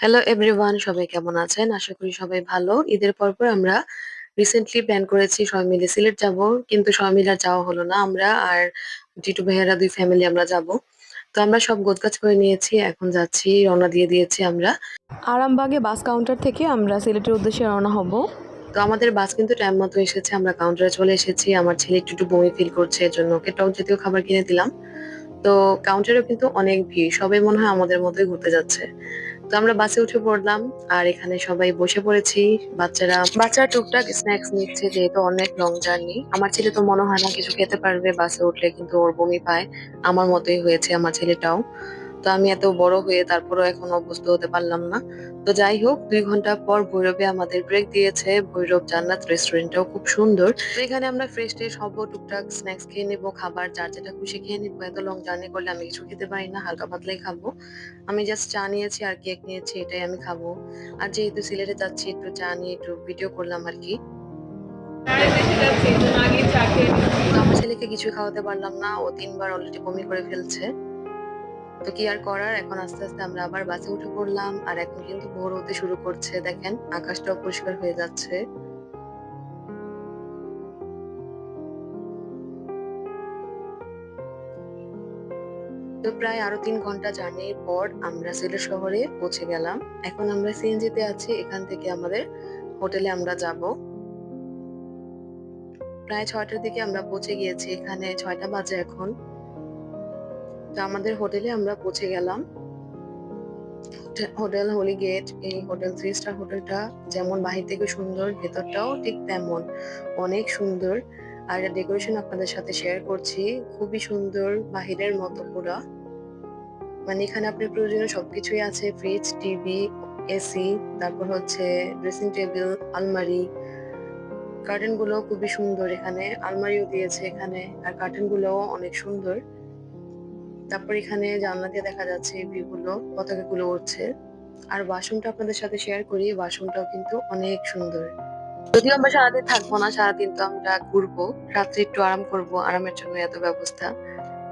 Hello everyone সবাই কেমন আছেন? আশা করি সবাই ভালো। ঈদের পর পর আমরা রিসেন্টলি প্ল্যান করেছি সবাই মিলে সিলেট যাব, কিন্তু সবাই মিলে যাওয়া হলো না আমরা আর টিটু ভাইয়ারা দুই ফ্যামিলি আমরা যাব। তো আমরা সব গোছগাছ করে নিয়েছি, এখন যাচ্ছি, রওনা দিয়ে দিয়েছি আমরা। আরামবাগে বাস কাউন্টার থেকে আমরা সিলেটের উদ্দেশ্যে রওনা হব। তো আমাদের বাস কিন্তু টাইম মতো এসেছে, আমরা কাউন্টারে চলে এসেছি, আমার ছেলে একটু একটু বমি ফিল করছে, এর জন্য ওকে টক জাতীয় খাবার কিনে দিলাম। তো কাউন্টারেও কিন্তু অনেক ভিড়, সবাই মনে হয় আমাদের মতোই ঘুরতে যাচ্ছে। তো আমরা বাসে উঠে পড়লাম, আর এখানে সবাই বসে পড়েছি, বাচ্চারা বাচ্চারা টুকটাক স্ন্যাক্স নিচ্ছে, যেহেতু অনেক লং জার্নি আমার ছেলে তো মনে হয় না কিছু খেতে পারবে, বাসে উঠলে কিন্তু ওর বমি পায়। আমার মতোই হয়েছে আমার ছেলেটাও। তো আমি এত বড় হয়ে তারপরও এখন অভ্যস্ত হতে পারলাম না। তো যাই হোক, দুই ঘণ্টা পর ভৈরবে আমাদের ব্রেক দিয়েছে। ভৈরব জান্নাত রেস্টুরেন্টটাও খুব সুন্দর। এখানে আমরা ফ্রেশ ট্রেশ হব, টুকটাক স্ন্যাক্স খেয়ে নেব, খাবার যার যেটা খুশি খেয়ে নেব। এত লং জার্নি করলে আমি কিছু খেতে পারি না, হালকা পাতলাই খাব। আমি জাস্ট চা নিয়েছি আর কেক নিয়েছি, এটাই আমি খাব। আর যেহেতু সিলেটে যাচ্ছি, একটু চা নিয়ে, একটু ভিডিও করলাম আর কি। আমার ছেলেকে কিছু খাওয়াতে পারলাম না, ও তিনবার অলরেডি বমি করে ফেলছে। তো কি আর করার? এখন আস্তে আস্তে আমরা আবার বাসে উঠে পড়লাম। আর এখন কিন্তু ভোর হতে শুরু করছে, দেখেন। আকাশটাও পরিষ্কার হয়ে যাচ্ছে। তো প্রায় আরও তিন ঘণ্টা জার্নির পর আমরা সিলেট শহরে পৌঁছে গেলাম। এখন আমরা সিএনজিতে আছি, এখান থেকে আমাদের হোটেলে আমরা যাব। প্রায় ছয়টার দিকে আমরা পৌঁছে গিয়েছি, এখানে ছয়টা বাজে এখন। তো আমাদের হোটেলে আমরা পৌঁছে গেলাম। হোটেল হোলি গেট, এই হোটেল থ্রি স্টার হোটেলটা যেমন বাহির থেকে সুন্দর, ভেতরটাও ঠিক তেমন। অনেক সুন্দর। আর ডেকোরেশন আপনাদের সাথে শেয়ার করছি। খুবই সুন্দর, বাহিরের মতো পুরা। মানে এখানে আপনার প্রয়োজনীয় সবকিছুই আছে। ফ্রিজ টিভি এসি তারপর হচ্ছে ড্রেসিং টেবিল আলমারি। কার্টেনগুলো খুবই সুন্দর এখানে। আলমারিও দিয়েছে এখানে। আর কার্টেন গুলোও অনেক সুন্দর। তারপর এখানে জানলা দিয়ে দেখা যাচ্ছে ভিউগুলো পতাকা গুলো উঠছে আর বাসনটা আপনাদের সাথে শেয়ার করি, বাসনটাও কিন্তু অনেক সুন্দর। যদিও আমরা সারাদিন থাকব না, সারাদিন তো আমরা ঘুরবো, রাত্রে একটু আরাম করব, আরামের জন্য এত ব্যবস্থা।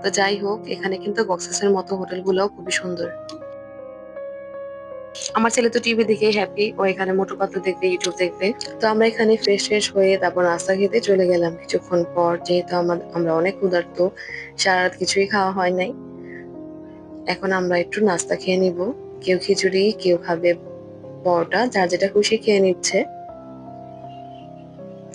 তো যাই হোক, এখানে কিন্তু বক্সেসের মতো হোটেল গুলোও খুবই সুন্দর। আমার ছেলে তো টিভি দেখে হ্যাপি ও এখানে মোটর পাত্র দেখবে ইউটিউব দেখবে। তো আমরা এখানে ফ্রেশ ফ্রেশ হয়ে তারপর নাস্তা খেতে চলে গেলাম। কিছুক্ষণ পর যেহেতু আমার- অনেক ক্ষুধার্ত সারা রাত কিছুই খাওয়া হয় নাই। এখন আমরা একটু নাস্তা খেয়ে নিব। কেউ খিচুড়ি, কেউ খাবে পরোটা, যার যেটা খুশি খেয়ে নিচ্ছে।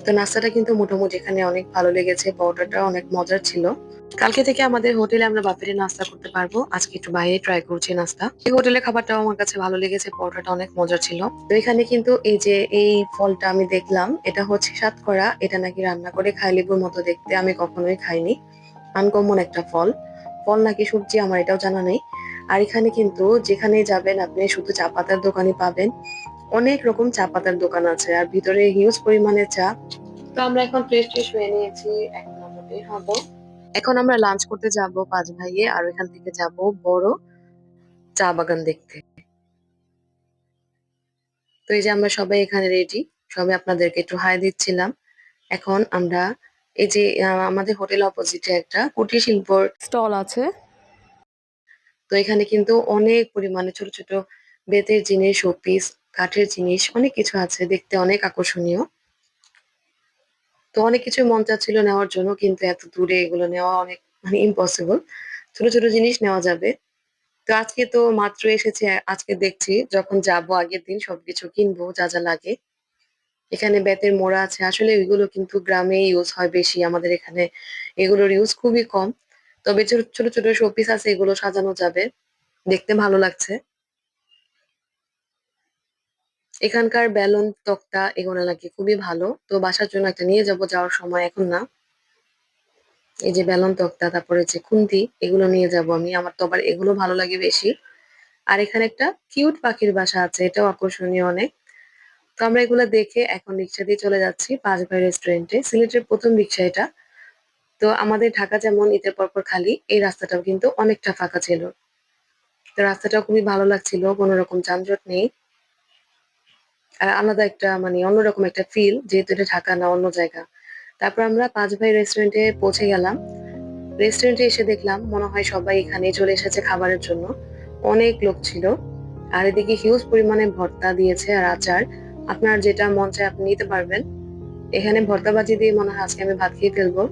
তো নাস্তাটা কিন্তু মোটামুটি এখানে অনেক ভালো লেগেছে, পরোটাটা অনেক মজার ছিল। কালকে থেকে আমাদের হোটেলে আমরা বাপেরে নাস্তা করতে পারব। আজকে একটু বাইরে ট্রাই করছি নাস্তা। এই হোটেলের খাবারটাও আমার কাছে ভালো লেগেছে, পরোটাটা অনেক মজার ছিল। তো এখানে কিন্তু এই যে এই ফলটা আমি দেখলাম, এটা হচ্ছে সাতকরা। এটা নাকি রান্না করে খাই লেবুর মতো দেখতে, আমি কখনোই খাইনি। আনকমন একটা ফল। ফল নাকি সবজি আমার এটাও জানা নেই। আর এখানে কিন্তু যেখানে যাবেন আপনি শুধু চা পাতার দোকানই পাবেন। অনেক রকম চা পাতার দোকান আছে আর ভিতরে হিউজ পরিমাণে চা। তো আমরা এখন ফ্রেশ ফ্রেশ হয়ে নিয়েছি। এখন আমরা বের হব এখন আমরা লাঞ্চ করতে যাব পাঁচ ভাইয়ে, আর এখান থেকে যাব বড় চা বাগান দেখতে। তো এই যে আমরা সবাই এখানে রেডি সবাই আপনাদেরকে একটু হাই দিচ্ছিলাম। এখন আমরা এই যে আমাদের হোটেল অপোজিটে একটা কুটির শিল্পর স্টল আছে। তো এখানে কিন্তু অনেক পরিমাণে ছোট ছোট বেতের জিনিস শোপিস কাঠের জিনিস, অনেক কিছু আছে দেখতে, অনেক আকর্ষণীয়। তো অনেক কিছু মন চাচ্ছিল নেওয়ার জন্য, কিন্তু এত দূরে এগুলো নেওয়া অনেক মানে ইম্পসিবল ছোট ছোট জিনিস নেওয়া যাবে। তো আজকে তো মাত্র এসেছে, আজকে দেখছি, যখন যাব আগের দিন সবকিছু কিনবো, যা যা লাগে। এখানে বেতের মোড়া আছে। আসলে ওইগুলো কিন্তু গ্রামে ইউজ হয় বেশি, আমাদের এখানে এগুলোর ইউজ খুবই কম। তবে ছোট ছোট শোপিস আছে, এগুলো সাজানো যাবে। দেখতে ভালো লাগছে। এখানকার বেলুন তক্তা এগুলো নাকি খুবই ভালো। তো বাসার জন্য একটা নিয়ে যাব, যাওয়ার সময় এখন না। এই যে বেলুন তক্তা, তারপরে যে খুন্তি, এগুলো নিয়ে যাব আমি। আমার তো আবার এগুলো ভালো লাগে বেশি। আর এখানে একটা কিউট পাখির বাসা আছে, এটাও আকর্ষণীয় অনেক। তো আমরা এগুলো দেখে এখন রিক্সা দিয়ে চলে যাচ্ছি পাঁচ ভাই রেস্টুরেন্টে সিলেটের প্রথম রিক্সা এটা। তো আমাদের ঢাকা যেমন ঈদের পরপর খালি, এই রাস্তাটাও কিন্তু অনেকটা ফাঁকা ছিল। তো রাস্তাটাও খুবই ভালো লাগছিল, কোনো রকম যানজট নেই। আলাদা একটা মানে অন্যরকম একটা ফিল যেহেতু এটা ঢাকা না অন্য জায়গা। তারপর আমরা পাঁচ ভাই রেস্টুরেন্টে পৌঁছে গেলাম। রেস্টুরেন্টে এসে দেখলাম, মনে হয় সবাই এখানে চলে এসেছে খাবারের জন্য। অনেক লোক ছিল। আর এদিকে হিউজ পরিমাণে ভর্তা দিয়েছে আর আচার। আপনার যেটা মন চায় আপনি নিতে পারবেন। এখানে ভর্তা বাজি দিয়ে মনে হয় আজকে আমি ভাত খেয়ে ফেলব।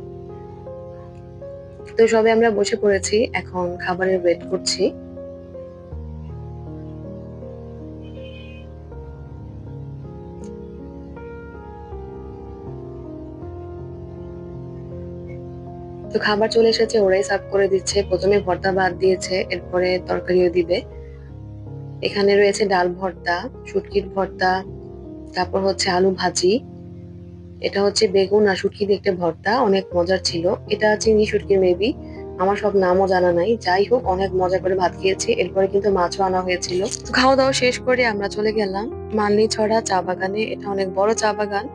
তো সবে আমরা বসে পড়েছি, এখন খাবারের ওয়েট করছি। তো খাবার চলে এসেছে, ওরাই সার্ভ করে দিচ্ছে। প্রথমে ভর্তা ভাত দিয়েছে, এরপরে তরকারিও দিবে। এখানে রয়েছে ডাল ভর্তা, শুটকির ভর্তা, তারপর হচ্ছে আলু ভাজি। এটা হচ্ছে বেগুন আর শুটকি দিয়ে একটা ভর্তা, অনেক মজার ছিল। এটা চিংড়ি শুটকি মেবি আমার সব নামও জানা নাই। যাই হোক, অনেক মজা করে ভাত খেয়েছি। এরপরে কিন্তু মাছও আনা হয়েছিল। খাওয়া দাওয়া শেষ করে আমরা চলে গেলাম। মালনি ছড়া চা বাগানে। এটা অনেক বড় চা বাগান।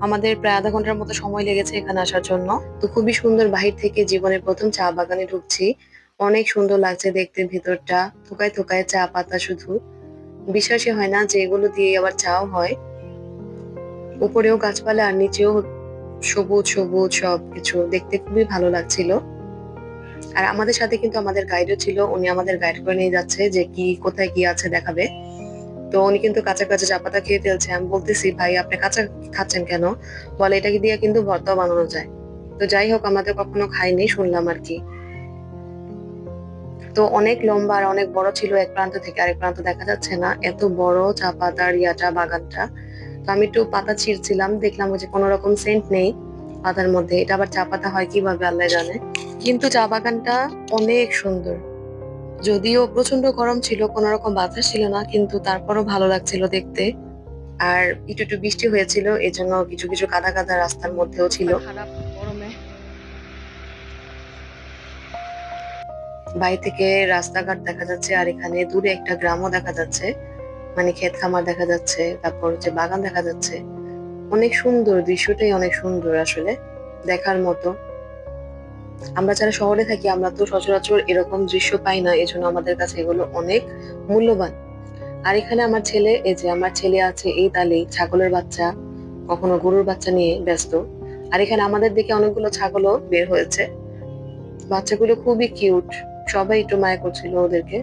আমাদের প্রায় আধা ঘণ্টার মতো সময় লেগেছে এখানে আসার জন্য। তো খুবই সুন্দর বাহির থেকে জীবনের প্রথম চা বাগানে ঢুকছি। অনেক সুন্দর লাগছে দেখতে ভিতরটা। থোকায় থোকায় চা পাতা শুধু। বিশ্বাসই হয় না যে এগুলো দিয়ে আবার চাও হয়। উপরেও গাছপালা আর নিচেও সবুজ সবুজ সব কিছু দেখতে খুবই ভালো লাগছিল। আর আমাদের সাথে কিন্তু আমাদের গাইডও ছিল। উনি আমাদের গাইড করে নিয়ে যাচ্ছে যে কি, কোথায় কি আছে দেখাবে। তো উনি কিন্তু কাঁচা কাঁচা চা পাতা খেয়ে ফেলছে। আমি বলতেছি, ভাই, আপনি কাঁচা খাচ্ছেন কেন? বলে, এটাকে দিয়ে কিন্তু ভর্তাও বানানো যায়। তো যাই হোক, আমাদের কখনো খাইনি, শুনলাম আর কি। তো অনেক লম্বা আর অনেক বড় ছিল এক প্রান্ত থেকে আরেক প্রান্ত, দেখা যাচ্ছে না, এত বড় চা পাতার ইয়াটা, বাগানটা। তো আমি একটু পাতা ছিঁড়ছিলাম, দেখলাম যে কোনো রকম সেন্ট নেই পাতার মধ্যে। এটা আবার চা পাতা হয় কীভাবে, আল্লাহ জানে। কিন্তু চা বাগানটা অনেক সুন্দর। যদিও প্রচণ্ড গরম ছিল কোনো রকম বাতাস ছিল না কিন্তু তারপরও ভালো লাগছিল দেখতে। আর একটু একটু বৃষ্টি হয়েছিল এই জন্য কিছু কিছু কাদা কাদা রাস্তার মধ্যেও ছিল। বাড়ি থেকে রাস্তাঘাট দেখা যাচ্ছে আর এখানে দূরে একটা গ্রামও দেখা যাচ্ছে। মানে ক্ষেত খামার দেখা যাচ্ছে তারপর হচ্ছে বাগান দেখা যাচ্ছে। অনেক সুন্দর দৃশ্যটাই অনেক সুন্দর আসলে দেখার মতো। আমরা যারা শহরে থাকি, আমরা তো সচরাচর এরকম দৃশ্য পাই না, এজন্য আমাদের কাছে এগুলো অনেক মূল্যবান। আর এখানে আমার ছেলে, এই যে আমার ছেলে আছে, এই তালেই ছাগলের বাচ্চা, কখনো গরুর বাচ্চা নিয়ে ব্যস্ত। আর এখানে আমাদের দিকে অনেকগুলো ছাগলও বের হয়েছে। বাচ্চাগুলো খুবই কিউট, সবাই একটু মায়া করছিল ওদেরকে।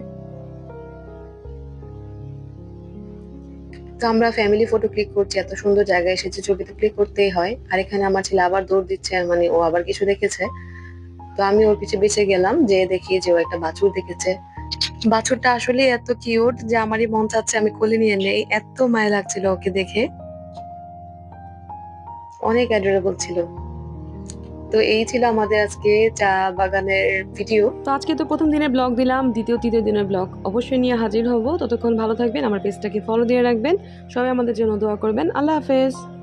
তো আমরা ফ্যামিলি ফটো ক্লিক করছি, এত সুন্দর জায়গায় এসেছে ছবি তো ক্লিক করতেই হয়। আর এখানে আমার ছেলে আবার দৌড় দিচ্ছে মানে ও আবার কিছু দেখেছে। তো আমি ওর পিছে বেঁচে গেলাম যে দেখি যে ও একটা বাছুর দেখেছে। বাছুরটা আসলে এত কিউট যে আমারই মন চাচ্ছে আমি কোলে নিয়ে নেই, এত মায়া লাগছিল ওকে দেখে। অনেক অ্যাডোরেবল ছিল। তো এই ছিল আমাদের আজকে চা বাগানের ভিডিও তো আজকে তো প্রথম দিনের ব্লগ দিলাম, দ্বিতীয়, তৃতীয় দিনের ব্লগ অবশ্যই নিয়ে হাজির হব। ততক্ষণ ভালো থাকবেন, আমার পেজটাকে ফলো দিয়ে রাখবেন। সবাই আমাদের জন্য দোয়া করবেন। আল্লাহ হাফেজ।